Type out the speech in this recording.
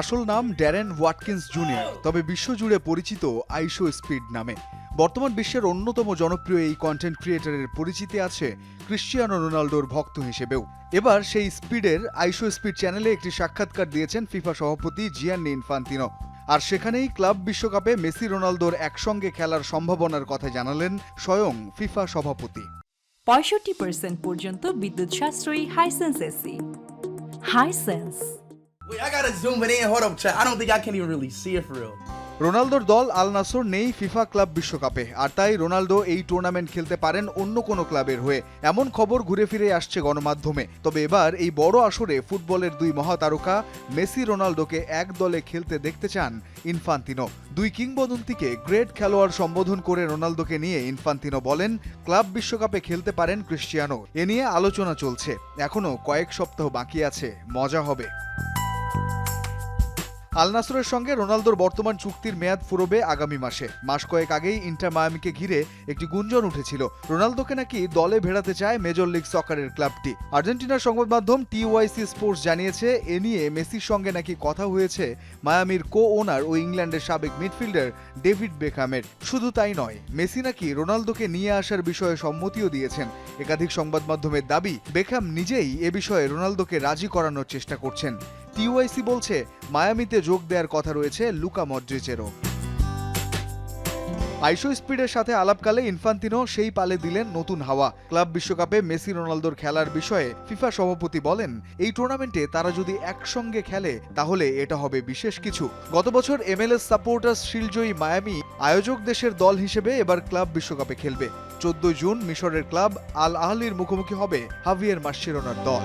আসল নাম Darren Watkins junior, তবে বিশ্বজুড়ে পরিচিত আইশো স্পিড নামে। বর্তমান বিশ্বের অন্যতম জনপ্রিয় এই কন্টেন্ট ক্রিয়েটারের পরিচিতি আছে ক্রিশ্চিয়ানো রোনাল্ডোর ভক্ত হিসেবেও। এবার সেই স্পিডের আইশো স্পিড চ্যানেলে একটি সাক্ষাৎকার দিয়েছেন ফিফা সভাপতি জিয়ান্নি ইনফান্তিনো। আর সেখানেই ক্লাব বিশ্বকাপে মেসি রোনালদোর একসঙ্গে খেলার সম্ভাবনার কথা জানালেন স্বয়ং ফিফা সভাপতি। পঁয়ষট্টি পর্যন্ত বিদ্যুৎ সাশ্রয়ী Hisense AC Hisense Wait, I gotta zoom it in. Hold up, chat. I don't think I can even really see it for real. রোনালদোর দল আল নাসর নেই ফিফা ক্লাব বিশ্বকাপে আর তাই রোনালদো এই টুর্নামেন্ট খেলতে পারেন অন্য কোনো ক্লাবের হয়ে। এমন খবর ঘুরে ফিরে আসছে গণমাধ্যমে। তবে এবার এই বড় আসরে ফুটবলের দুই মহাতারকা মেসি রোনালদোকে এক দলে খেলতে দেখতে চান ইনফান্তিনো। দুই কিংবদন্তিকে গ্রেট খেলোয়াড় সম্বোধন করে রোনালদোকে নিয়ে ইনফান্তিনো বলেন ক্লাব বিশ্বকাপে খেলতে পারেন ক্রিশ্চিয়ানো। এ নিয়ে আলোচনা চলছে। এখনও কয়েক সপ্তাহ বাকি আছে। মজা হবে। আল নাসরের সঙ্গে রোনালদোর বর্তমান চুক্তির মেয়াদ ফুরবে আগামী মাসে। মাস কয়েক আগেই ইন্টার মায়ামিকে ঘিরে একটি গুঞ্জন উঠেছিল। রোনালদোকে নাকি দলে ভেড়াতে চায় মেজর লিগ সকারের ক্লাবটি। আর্জেন্টিনার সংবাদ মাধ্যম টিওয়াইসি স্পোর্টস জানিয়েছে, এ নিয়ে মেসির সঙ্গে নাকি কথা হয়েছে মায়ামির কো ওনার ও ইংল্যান্ডের সাবেক মিডফিল্ডার ডেভিড বেকামের শুধু তাই নয়, মেসি নাকি রোনালদোকে নিয়ে আসার বিষয়ে সম্মতিও দিয়েছেন। একাধিক সংবাদ মাধ্যমের দাবি বেকাম নিজেই এ বিষয়ে রোনালদোকে রাজি করানোর চেষ্টা করছেন। টিওআইসি বলছে, মায়ামিতে যোগ দেওয়ার কথা রয়েছে লুকা মড্রিচেরও। আইশো স্পিডের সাথে আলাপকালে ইনফান্তিনো সেই পালে দিলেন নতুন হাওয়া। ক্লাব বিশ্বকাপে মেসি রোনালদোর খেলার বিষয়ে ফিফা সভাপতি বলেন, এই টুর্নামেন্টে তারা যদি একসঙ্গে খেলে, তাহলে এটা হবে বিশেষ কিছু। গত বছর এমএলএস সাপোর্টার্স শিলজয়ী মায়ামি আয়োজক দেশের দল হিসেবে এবার ক্লাব বিশ্বকাপে খেলবে। চোদ্দই জুন মিশরের ক্লাব আল আহলির মুখোমুখি হবে হাভিয়ের মাসিরোনার দল।